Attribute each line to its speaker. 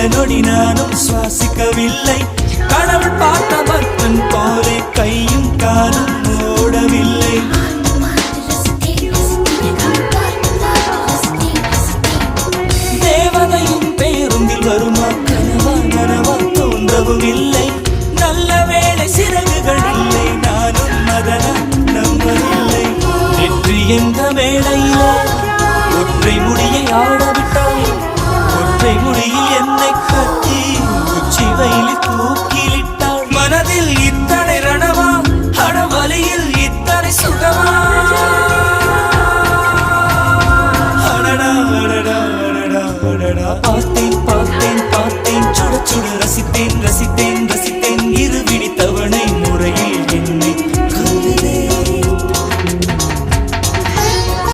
Speaker 1: சில நொடி நானும் சுவாசிக்கவில்லை. கடவுள் பார்த்த பக்தன் போலே கையும் காலும் ஓடவில்லை. தேவதையும் பேருந்தில் வருமா? கனவா நனவா தோன்றவும் இல்லை. நல்ல வேலை சிறகுகள் இல்லை. நானும் அதனா நம்பவில்லை. வெற்றி என்ற வேளையில ஒற்றை முடி posting, posting, posting.